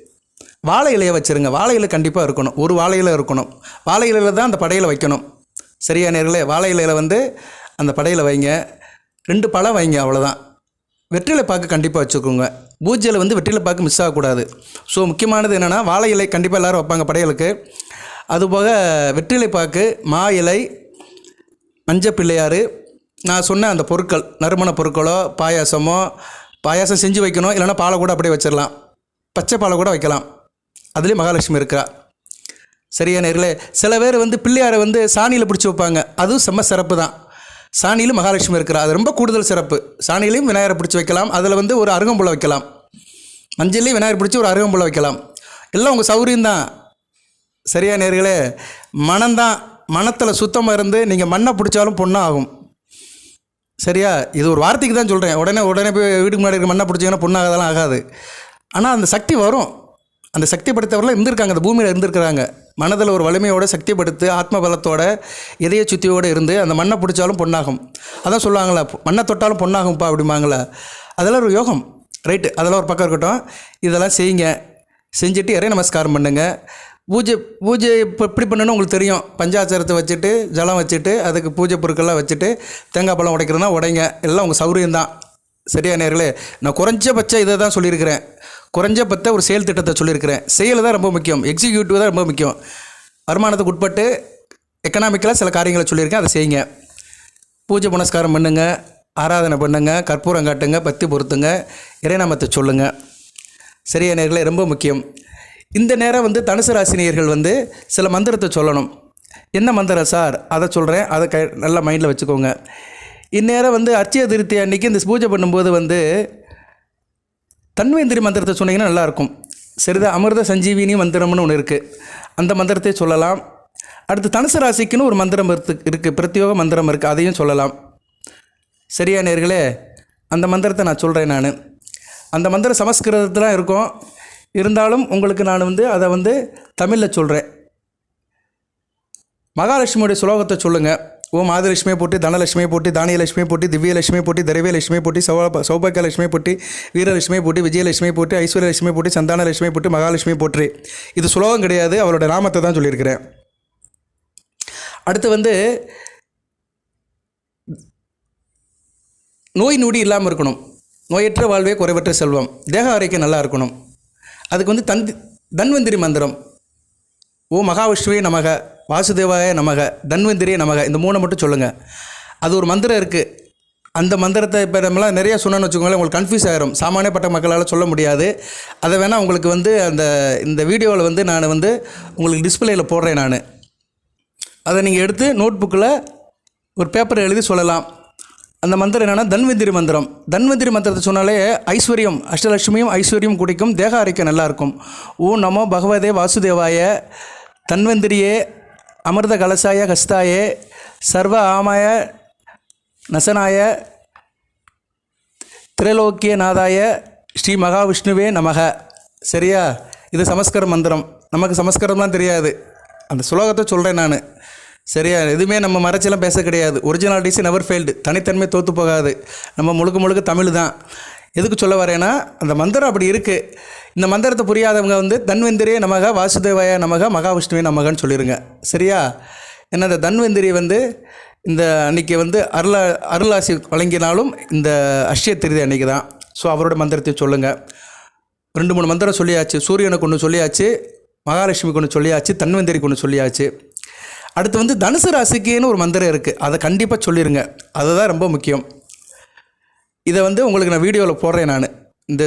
வாழை இலையை வச்சுருங்க. வாழை இலை கண்டிப்பாக இருக்கணும். ஒரு வாழை இலை இருக்கணும். வாழை இலையில் தான் அந்த படையில் வைக்கணும். சரியா நேர்களே? வாழை இலையில் வந்து அந்த படையில் வைங்க. ரெண்டு பழம் வைங்க அவ்வளோதான் வெற்றிலை பாக்கு கண்டிப்பாக வச்சுக்கோங்க. பூஜையில் வந்து வெற்றிலை பாக்கு மிஸ் ஆகக்கூடாது. ஸோ முக்கியமானது என்னென்னா வாழை இலை கண்டிப்பாக எல்லோரும் வைப்பாங்க படையலுக்கு. அதுபோக வெற்றிலை பாக்கு மா இலை மஞ்சள் பிள்ளையாறு நான் சொன்ன அந்த பொருட்கள் நறுமண பொருட்களோ பாயாசமோ பாயாசம் செஞ்சு வைக்கணும் இல்லைன்னா பாலை கூட அப்படியே வச்சிடலாம் பச்சை பாலை கூட வைக்கலாம். அதுலேயும் மகாலட்சுமி இருக்கா? சரியா நேர்களே? சில பேர் வந்து பிள்ளையாரை வந்து சாணியில் பிடிச்சி வைப்பாங்க. அதுவும் செம்ம சிறப்பு தான். சாணியிலும் மகாலட்சுமி இருக்கிறா அது ரொம்ப கூடுதல் சிறப்பு. சாணியிலையும் விநாயகரை பிடிச்சி வைக்கலாம். அதில் வந்து ஒரு அருகம்புல வைக்கலாம். மஞ்சள்லேயும் விநாயகர் பிடிச்சி ஒரு அருகம்புல வைக்கலாம். எல்லாம் உங்கள் சௌகரியம் தான். சரியா நேர்களே? மனம்தான் மனத்தில் சுத்தமாக இருந்து நீங்கள் மண்ணை பிடிச்சாலும் பொண்ணாக ஆகும் சரியா? இது ஒரு வார்த்தைக்கு தான் சொல்கிறேன் உடனே உடனே போய் வீட்டுக்கு முன்னாடி இருக்க மண்ணை பிடிச்சிங்கன்னா பொண்ணாகதெல்லாம் ஆகாது. ஆனால் அந்த சக்தி வரும். அந்த சக்தி படுத்தவரெல்லாம் இருந்திருக்காங்க. அந்த பூமியில் இருந்திருக்கிறாங்க. மனதில் ஒரு வலிமையோட சக்தி படுத்து ஆத்ம பலத்தோட இதய சுத்தியோடு இருந்து அந்த மண்ணை பிடிச்சாலும் பொண்ணாகும். அதான் சொல்லுவாங்களா மண்ணை தொட்டாலும் பொண்ணாகும்ப்பா அப்படிம்பாங்களே அதெல்லாம் ஒரு யோகம். ரைட்டு அதெல்லாம் ஒரு பக்கம் இருக்கட்டும். இதெல்லாம் செய்யுங்க. செஞ்சுட்டு இறை நமஸ்காரம் பண்ணுங்கள் பூஜை பூஜை இப்போ எப்படி பண்ணணும் உங்களுக்கு தெரியும். பஞ்சாச்சாரத்தை வச்சுட்டு ஜலம் வச்சுட்டு அதுக்கு பூஜை பொருட்கள்லாம் வச்சுட்டு தேங்காய் பழம் உடைக்கிறதுனா உடைங்க. எல்லாம் உங்கள் சௌரியம் தான். சரியா நேர்களே நான் குறைஞ்சபட்ச இதை தான் சொல்லியிருக்கிறேன். குறைஞ்சபட்ச ஒரு செயல் திட்டத்தை சொல்லியிருக்கிறேன். செயல் தான் ரொம்ப முக்கியம். எக்ஸிக்யூட்டிவ் தான் ரொம்ப முக்கியம். வருமானத்துக்கு உட்பட்டு எக்கனாமிக்கலாக சில காரியங்களை சொல்லியிருக்கேன். அதை செய்யுங்க. பூஜை புனஸ்காரம் பண்ணுங்க. ஆராதனை பண்ணுங்க. கற்பூரம் காட்டுங்க. பத்தி பொருத்துங்க. இறைநாமத்தை சொல்லுங்கள் சரியா நேர்களே ரொம்ப முக்கியம். இந்த நேரம் வந்து தனுசு ராசினியர்கள் வந்து சில மந்திரத்தை சொல்லணும். என்ன மந்திரம் சார்? அதை சொல்கிறேன் அதை க நல்லா மைண்டில் வச்சுக்கோங்க. இந்நேரம் வந்து அச்சய திருத்தி அன்னைக்கு இந்த பூஜை பண்ணும்போது வந்து தன்வேந்திரி மந்திரத்தை சொன்னீங்கன்னா நல்லாயிருக்கும் சரிதான் அமிர்த சஞ்சீவினி மந்திரம்னு ஒன்று இருக்குது அந்த மந்திரத்தை சொல்லலாம். அடுத்து தனுசு ராசிக்குன்னு ஒரு மந்திரம் இருக்கு இருக்குது பிரத்யோக மந்திரம் இருக்குது அதையும் சொல்லலாம். சரியா நேர்களே? அந்த மந்திரத்தை நான் சொல்கிறேன் நான். அந்த மந்திரம் சமஸ்கிருதத்தில் இருக்கும். இருந்தாலும் உங்களுக்கு நான் வந்து அதை வந்து தமிழில் சொல்கிறேன் மகாலட்சுமியுடைய ஸ்லோகத்தை சொல்லுங்கள் ஓ மாதலட்சுமி போட்டி தனலட்சுமியை போட்டி தானியலட்சுமியை போட்டி திவ்யலட்சுமியை போட்டி திரவியலட்சுமியை போட்டி சௌப சௌபாக்கியலட்சுமியை போட்டி வீரலட்சுமியை போட்டி விஜயலட்சுமியை போட்டி ஐஸ்வர்யலட்சுமியை போட்டி சந்தானலட்சுமியை போட்டி மகாலட்சுமியை போட்டு இது சுலோகம் கிடையாது அவளோட நாமத்தை தான் சொல்லியிருக்கிறேன். அடுத்து வந்து நோய் நொடி இல்லாமல் இருக்கணும். நோயற்ற வாழ்வே குறைவற்ற செல்வம். தேக ஆரோக்கியம் நல்லா இருக்கணும். அதுக்கு வந்து தந்தி தன்வந்திரி மந்திரம். ஓ மகாவிஷ்ணுவே நமக வாசுதேவாய நமக தன்வந்திரியே நமக இந்த மூணை மட்டும் சொல்லுங்கள் அது ஒரு மந்திரம் இருக்குது அந்த மந்திரத்தை இப்போ நம்மளாம் நிறைய சொன்னோன்னு வச்சுக்கோங்களேன் உங்களுக்கு கன்ஃபியூஸ் ஆகிரும் சாமானியப்பட்ட மக்களால் சொல்ல முடியாது. அதை வேணால் உங்களுக்கு வந்து அந்த இந்த வீடியோவில் வந்து நான் வந்து உங்களுக்கு டிஸ்பிளேயில் போடுறேன் நான். அதை நீங்கள் எடுத்து நோட் புக்கில் ஒரு பேப்பர் எழுதி சொல்லலாம். அந்த மந்திரம் என்னென்னா தன்வந்திரி மந்திரம். தன்வந்திரி மந்திரத்தை சொன்னாலே ஐஸ்வர்யம் அஷ்டலட்சுமியும் ஐஸ்வர்யம் குடிக்கும் தேக ஆரோக்கியம் நல்லாயிருக்கும். ஓ நமோ பகவதே வாசுதேவாய தன்வந்திரியே அமிர்த கலசாய ஹஸ்தாயே சர்வ ஆமாய நசனாய திரலோக்கிய நாதாய ஸ்ரீ மகாவிஷ்ணுவே நமக. சரியா? இது சமஸ்கர மந்திரம். நமக்கு சமஸ்கரம்லாம் தெரியாது. அந்த ஸ்லோகத்தை சொல்கிறேன் நான். சரியா? எதுவுமே நம்ம மறைச்செல்லாம் பேச கிடையாது. ஒரிஜினாலிட்டிஸ் நெவர் ஃபெயில்டு தனித்தன்மை தோற்று போகாது. நம்ம முழுக்க முழுக்க தமிழ் தான். எதுக்கு சொல்ல வரேன்னா அந்த மந்திரம் அப்படி இருக்குது இந்த மந்திரத்தை புரியாதவங்க வந்து தன்வந்திரியே நமக வாசுதேவாய நமக மகாவிஷ்ணுவே நமகன்னு சொல்லிடுங்க சரியா? ஏன்னா இந்த தன்வந்திரி வந்து இந்த அன்னைக்கு வந்து அருளா அருளாசி வழங்கினாலும் இந்த அஷ்ய திருதி அன்னைக்கு தான். ஸோ அவரோட மந்திரத்தை சொல்லுங்கள் ரெண்டு மூணு மந்திரம் சொல்லியாச்சு. சூரியனுக்கு ஒன்று சொல்லியாச்சு. மகாலட்சுமிக்கு ஒன்று சொல்லியாச்சு. தன்வந்திரிக்கு ஒன்று சொல்லியாச்சு. அடுத்து வந்து தனுசு ராசிக்குன்னு ஒரு மந்திரம் இருக்குது அதை கண்டிப்பாக சொல்லிடுங்க அதுதான் ரொம்ப முக்கியம். இதை வந்து உங்களுக்கு நான் வீடியோவில் போடுறேன் நான். இந்த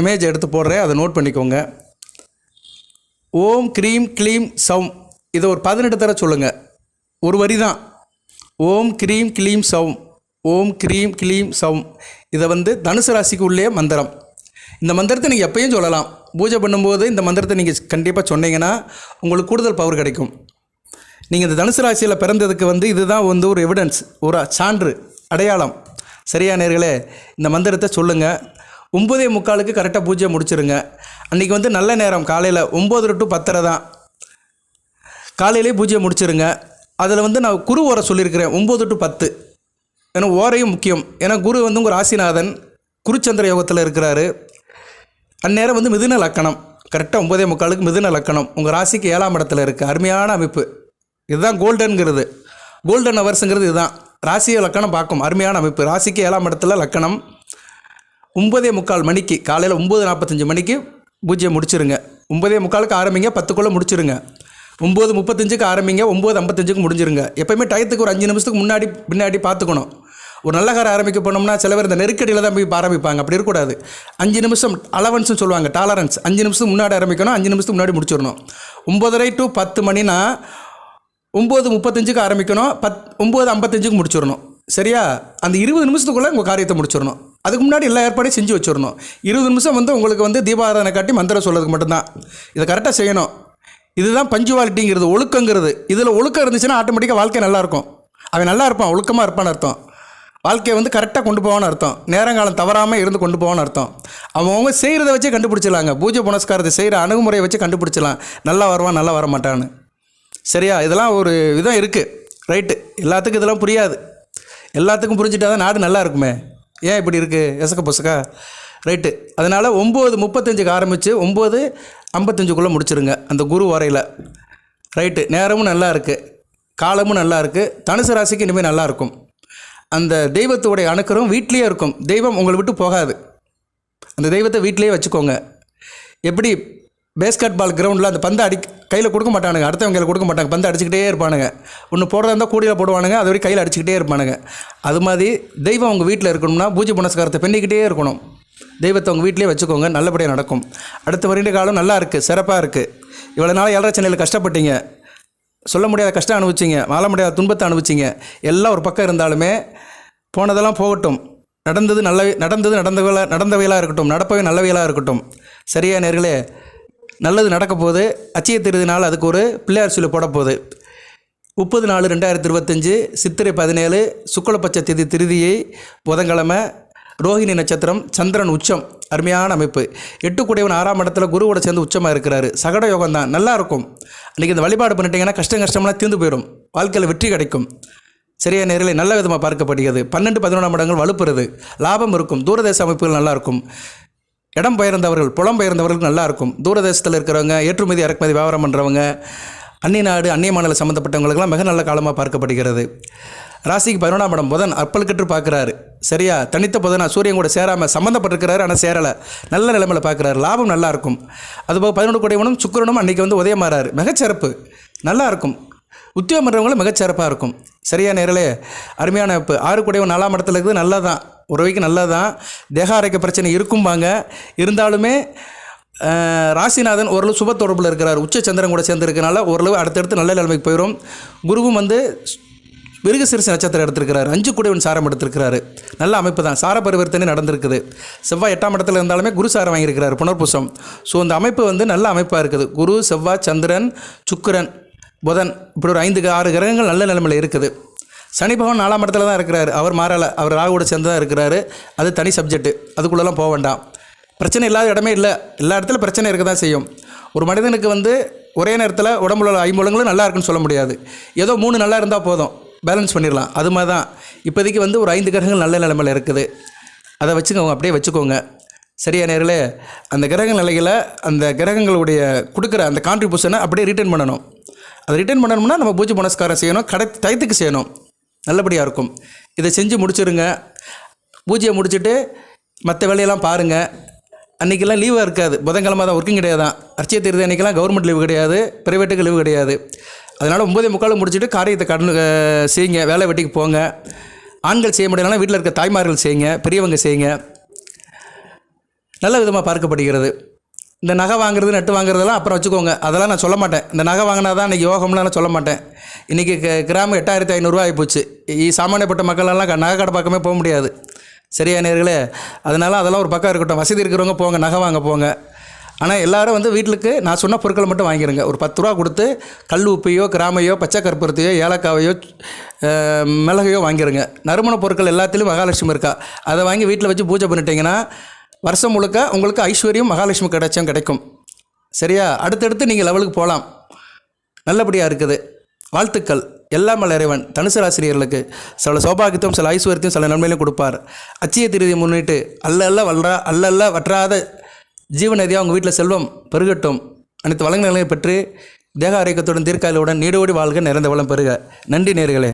இமேஜ் எடுத்து போடுறேன். அதை நோட் பண்ணிக்கோங்க. ஓம் க்ரீம் க்ளீம் சௌம். இதை ஒரு பதினெட்டு தர சொல்லுங்கள் ஒரு வரி தான். ஓம் க்ரீம் க்ளீம் சவும் ஓம் க்ரீம் க்ளீம் சௌம். இதை வந்து தனுசு ராசிக்கு உள்ளே மந்திரம். இந்த மந்திரத்தை நீங்கள் எப்பயும் சொல்லலாம். பூஜை பண்ணும்போது இந்த மந்திரத்தை நீங்கள் கண்டிப்பாக சொன்னீங்கன்னா உங்களுக்கு கூடுதல் பவர் கிடைக்கும். நீங்கள் இந்த தனுசு ராசியில் பிறந்ததுக்கு வந்து இதுதான் வந்து ஒரு எவிடன்ஸ் ஒரு சான்று அடையாளம். சரியா நேர்களே? இந்த மந்திரத்தை சொல்லுங்கள் ஒம்பதே முக்காலுக்கு கரெக்டாக பூஜை முடிச்சிருங்க. அன்றைக்கி வந்து நல்ல நேரம் காலையில் ஒம்பது டு பத்தரை தான். காலையிலே பூஜையை முடிச்சிருங்க. அதில் வந்து நான் குரு ஓரை சொல்லியிருக்கிறேன் ஒம்பது டு பத்து. ஏன்னா ஓரையும் முக்கியம். ஏன்னா குரு வந்து உங்கள் ராசிநாதன் குருச்சந்திர யோகத்தில் இருக்கிறாரு. அந்நேரம் வந்து மிதுன லக்கணம். கரெக்டாக ஒம்பதே முக்காலுக்கு மிதுன லக்கணம். உங்கள் ராசிக்கு ஏழாம் இடத்துல இருக்குது அருமையான அமைப்பு. இதுதான் கோல்டனுங்கிறது. கோல்டன் அவர்ஸுங்கிறது இதுதான். ராசியை லக்கணம் பார்க்கும். அருமையான அமைப்பு. ராசிக்கு ஏழாம் இடத்துல லக்கணம். ஒம்பதே முக்கால் மணிக்கு காலையில் ஒம்பது நாற்பத்தஞ்சு மணிக்கு பூஜையை முடிச்சிருங்க. ஒம்பதே முக்காலுக்கு ஆரம்பிங்க பத்துக்குள்ளே முடிச்சிருங்க. ஒம்பது முப்பத்தஞ்சுக்கு ஆரம்பிங்க ஒம்பது ஐம்பத்தஞ்சுக்கு முடிஞ்சிருங்க. எப்போயுமே டயத்துக்கு ஒரு அஞ்சு நிமிஷத்துக்கு முன்னாடி பின்னாடி பார்த்துக்கணும். ஒரு நல்ல காரம் ஆரம்பிக்க போனோம்னா சில பேர் இந்த நெருக்கடியில் தான் போய் ஆரம்பிப்பாங்க. அப்படி இருக்கக்கூடாது. அஞ்சு நிமிஷம் அலவன்ஸ்னு சொல்லுவாங்க டாலரன்ஸ் அஞ்சு நிமிஷத்துக்கு முன்னாடி ஆரம்பிக்கணும் அஞ்சு நிமிஷத்துக்கு முன்னாடி முடிச்சிடணும். ஒம்பதரை டு பத்து மணினா ஒம்பது முப்பத்தஞ்சுக்கு ஆரம்பிக்கணும் பத் ஒம்பது ஐம்பத்தஞ்சுக்கு முடிச்சிடணும். சரியா? அந்த இருபது நிமிஷத்துக்குள்ளே உங்கள் காரியத்தை முடிச்சிடணும். அதுக்கு முன்னாடி எல்லா ஏற்பாடையும் செஞ்சு வச்சிடணும். இருபது நிமிஷம் வந்து உங்களுக்கு வந்து தீபாராதனை காட்டி மந்திரம் சொல்கிறதுக்கு மட்டும்தான். இதை கரெக்டாக செய்யணும். இதுதான் பஞ்சுவாலிட்டிங்கிறது ஒழுக்கங்கிறது. இதில் ஒழுக்கம் இருந்துச்சுன்னா ஆட்டோமேட்டிக்காக வாழ்க்கை நல்லாயிருக்கும் அவன் நல்லா இருப்பான் ஒழுக்கமாக இருப்பான்னு அர்த்தம். வாழ்க்கையை வந்து கரெக்டாக கொண்டு போவான்னு அர்த்தம். நேரங்காலம் தவறாமல் இருந்து கொண்டு போவான்னு அர்த்தம். அவங்கவுங்க செய்கிறத வச்சே கண்டுபிடிச்சிடலாங்க. பூஜை புனஸ்காரத்தை செய்கிற அணுகுமுறையை வச்சு கண்டுபிடிச்சிடலாம். நல்லா வருவான் நல்லா வர மாட்டான்னு சரியா? இதெல்லாம் ஒரு விதம் இருக்குது ரைட்டு எல்லாத்துக்கும் இதெல்லாம் புரியாது. எல்லாத்துக்கும் புரிஞ்சுட்டா தான் நாடு நல்லா இருக்குமே. ஏன் இப்படி இருக்குது எசக்க பொசக்கா? ரைட்டு அதனால் ஒம்பது முப்பத்தஞ்சுக்கு ஆரம்பித்து ஒம்பது ஐம்பத்தஞ்சுக்குள்ளே முடிச்சிருங்க. அந்த குரு வரையில். ரைட்டு நேரமும் நல்லா இருக்குது காலமும் நல்லா இருக்குது தனுசு ராசிக்கு இனிமேல் நல்லா இருக்கும். அந்த தெய்வத்துடைய அணுக்கரும் வீட்லேயே இருக்கும். தெய்வம் உங்களை விட்டு போகாது. அந்த தெய்வத்தை வீட்டிலேயே வச்சுக்கோங்க. எப்படி? பேஸ்கட் பால் கிரவுண்டில் அந்த பந்தை அடி கையில் கொடுக்க மாட்டானுங்க. அடுத்தவங்க கையில் கொடுக்க மாட்டாங்க. பந்தை அடிச்சுக்கிட்டே இருப்பானுங்க. ஒன்று போடுறதா இருந்தால் கூடியில் போடுவானுங்க. அது வரைக்கும் கையில் அடிச்சுக்கிட்டே இருப்பானுங்க. அது மாதிரி தெய்வம் உங்கள் வீட்டில் இருக்கணும்னா பூஜை புனஸ்காரத்தை பண்ணிக்கிட்டே இருக்கணும். தெய்வத்தை உங்கள் வீட்டிலே வச்சுக்கோங்க. நல்லபடியாக நடக்கும். அடுத்த வருட காலம் நல்லா இருக்குது சிறப்பாக இருக்குது இவ்வளோ நாள் ஏழரை சென்னையில் கஷ்டப்பட்டீங்க. சொல்ல முடியாத கஷ்டம் அனுபவிச்சிங்க. வாழ முடியாத துன்பத்தை அனுபவிச்சிங்க. எல்லாம் ஒரு பக்கம் இருந்தாலுமே போனதெல்லாம் போகட்டும். நடந்தது நல்ல நடந்தது நடந்தவைகளா நடந்தவையெல்லாம் இருக்கட்டும். நடப்பவை நல்லவையெல்லாம் இருக்கட்டும். சரியா நேர்களே நல்லது நடக்க போகுது அச்சய திருதினால் அதுக்கு ஒரு பிள்ளையார் சொல்லி போட போகுது முப்பது நாலு ரெண்டாயிரத்தி இருபத்தஞ்சு சித்திரை பதினேழு சுக்லபட்ச திதி திருதியை புதன்கிழமை ரோஹிணி நட்சத்திரம் சந்திரன் உச்சம் அருமையான அமைப்பு. எட்டு கூடையவன் ஆறாம் இடத்துல குருவோட சேர்ந்து உச்சமாக இருக்கிறாரு. சகட யோகம் தான் நல்லா இருக்கும். அன்றைக்கி இந்த வழிபாடு பண்ணிட்டீங்கன்னா கஷ்டம் கஷ்டம்லாம் தீர்ந்து போயிடும். வாழ்க்கையில் வெற்றி கிடைக்கும். சரியான நேரில் நல்ல விதமாக பார்க்கப்படுகிறது. பன்னெண்டு பதினொன்றாம் இடங்கள் வலுப்புறது. லாபம் இருக்கும். தூரதேச அமைப்புகள் நல்லாயிருக்கும் இடம் பெயர்ந்தவர்கள் புலம் பெயர்ந்தவர்கள் நல்லா இருக்கும் தூரதேசத்தில் இருக்கிறவங்க ஏற்றுமதி இறக்குமதி வியாபாரம் பண்ணுறவங்க அந்நிய நாடு அந்நிய மாநில சம்மந்தப்பட்டவங்களுக்கெல்லாம் மிக நல்ல காலமாக பார்க்கப்படுகிறது. ராசிக்கு பதினொன்றாம் இடம் புதன் அற்பல்கற்று பார்க்குறாரு. சரியா? தனித்த புதனா? சூரியன் கூட சேராமல் சம்மந்தப்பட்டிருக்கிறாரு ஆனால் சேரலை. நல்ல நிலைமையில் பார்க்குறாரு. லாபம் நல்லாயிருக்கும் அதுபோக பதினொன்று கூடியவனும் சுக்கிரனும் அன்றைக்கி வந்து உதயமாறாரு. மிகச்சிறப்பு. நல்லாயிருக்கும் உத்தியோகம் பண்ணுறவங்களும் மிகச்சிறப்பாக இருக்கும். சரியா நேரிலே? அருமையான இப்போ ஆறு கூடையவன் நாலாம் இடத்துல இருக்குது. நல்லா தான் உறவைக்கு நல்லா தான் தேக ஆரோக்கிய பிரச்சனை இருக்கும்பாங்க. இருந்தாலுமே ராசிநாதன் ஓரளவு சுப தொடர்பில் இருக்கிறார். உச்ச சந்திரன் கூட சேர்ந்து இருக்கனால ஓரளவு அடுத்தடுத்து நல்ல நிலைமைக்கு போயிடும் குருவும் வந்து மிருகசிரிசு நட்சத்திரம் எடுத்திருக்கிறாரு. அஞ்சு கூடவன் சாரம் எடுத்திருக்கிறாரு. நல்ல அமைப்பு தான் சார பரிவர்த்தனை நடந்திருக்குது. செவ்வாய் எட்டாம் இடத்துல இருந்தாலுமே குரு சாரம் வாங்கியிருக்கிறார். புனர்பூசம். ஸோ அந்த அமைப்பு வந்து நல்ல அமைப்பாக இருக்குது. குரு செவ்வாய் சந்திரன் சுக்கரன் புதன் இப்படி ஒரு ஐந்து ஆறு கிரகங்கள் நல்ல நிலைமையில் இருக்குது. சனி பகவான் நாலாம் இடத்துல தான் இருக்கிறாரு. அவர் மாறலை அவர் ராகுவோட சேர்ந்து தான் இருக்கிறாரு. அது தனி சப்ஜெக்ட்டு அதுக்குள்ளெல்லாம் போக வேண்டாம். பிரச்சனை இல்லாத இடமே இல்லை. எல்லா இடத்துல பிரச்சனை இருக்க தான் செய்யும். ஒரு மனிதனுக்கு வந்து ஒரே நேரத்தில் உடம்புல உள்ள ஐம்புலங்களும் நல்லா இருக்குன்னு சொல்ல முடியாது. ஏதோ மூணு நல்லா இருந்தால் போதும். பேலன்ஸ் பண்ணிடலாம். அது மாதிரி தான். இப்போதைக்கு வந்து ஒரு ஐந்து கிரகங்கள் நல்ல நிலைமையில் இருக்குது. அதை வச்சுக்கோங்க. அப்படியே வச்சுக்கோங்க. சரியா நேரில் அந்த கிரக நிலைகளை அந்த கிரகங்களுடைய கொடுக்குற அந்த கான்ட்ரிபியூஷனை அப்படியே ரிட்டர்ன் பண்ணணும். அதை ரிட்டர்ன் பண்ணணும்னா நம்ம பூஜை புனஸ்காரம் செய்யணும். கடை டயத்துக்கு செய்யணும். நல்லபடியாக இருக்கும். இதை செஞ்சு முடிச்சுருங்க. பூஜையை முடிச்சுட்டு மற்ற வேலையெல்லாம் பாருங்கள் அன்றைக்கெல்லாம் லீவாக இருக்காது. புதன்கிழமை தான் ஒர்க்கிங் கிடையாது தான். அர்ச்சிய தீர்த்த அன்றைக்கெல்லாம் கவர்மெண்ட் லீவு கிடையாது. ப்ரைவேட்டுக்கு லீவு கிடையாது. அதனால் ஒம்பதே முக்கால் முடிச்சுட்டு காரியத்தை கடன் செய்யுங்க. வேலை வெட்டிக்கு போங்க. ஆண்கள் செய்ய முடியலன்னா வீட்டில் இருக்க தாய்மார்கள் செய்யுங்க. பெரியவங்க செய்யுங்க. நல்ல விதமாக பார்க்கப்படுகிறது. இந்த நகை வாங்குறது நட்டு வாங்குறதெல்லாம் அப்புறம் வச்சுக்கோங்க. அதெல்லாம் நான் சொல்ல மாட்டேன். இந்த நகை வாங்கினா தான் இன்றைக்கி யோகம்லாம் நான் சொல்ல மாட்டேன். இன்றைக்கி கிராமம் எட்டாயிரத்தி ஐநூறுரூவா ஆகிப்போச்சு இ சாமானியப்பட்ட மக்களெல்லாம் க- நகை கடை பக்கமே போக முடியாது. சரியா நேர்களே அதனால் அதெல்லாம் ஒரு பக்கம் இருக்கட்டும். வசதி இருக்கிறவங்க போங்க நகை வாங்க போங்க. ஆனால் எல்லோரும் வந்து வீட்டுக்கு நான் சொன்ன பொருட்களை மட்டும் வாங்கிடுங்க ஒரு பத்து ரூபா கொடுத்து கல் உப்பையோ கிராமையோ பச்சை கற்பூரத்தையோ ஏலக்காவையோ மிளகையோ வாங்கிடுங்க நறுமண பொருட்கள் எல்லாத்துலேயும் மகாலட்சுமி இருக்கா. அதை வாங்கி வீட்டில் வச்சு பூஜை பண்ணிட்டீங்கன்னா வருஷம் முழுக்க உங்களுக்கு ஐஸ்வர்யம் மகாலட்சுமி கிடைச்சும் கிடைக்கும். சரியா? அடுத்தடுத்து நீங்கள் லெவலுக்கு போகலாம் நல்லபடியாக இருக்குது. வாழ்த்துக்கள். எல்லாம் வல்ல இறைவன். தனுசு ஆசிரியர்களுக்கு சில சௌபாகியத்தையும் சில ஐஸ்வர்யத்தையும் சில நன்மையிலும் கொடுப்பார். அச்சய திருதியை முன்னிட்டு அல்ல அல்ல வல்றா அல்ல அல்ல வற்றாத ஜீவநதியாக உங்கள் வீட்டில் செல்வம் பெருகட்டும். அனைத்து வளங்களையும் பெற்று தேக ஆரோக்கியத்துடன் தீர்க்காயலுடன் நீடோடி வாழ்க நிறைந்த வளம் பெறுக. நன்றி நேர்களே.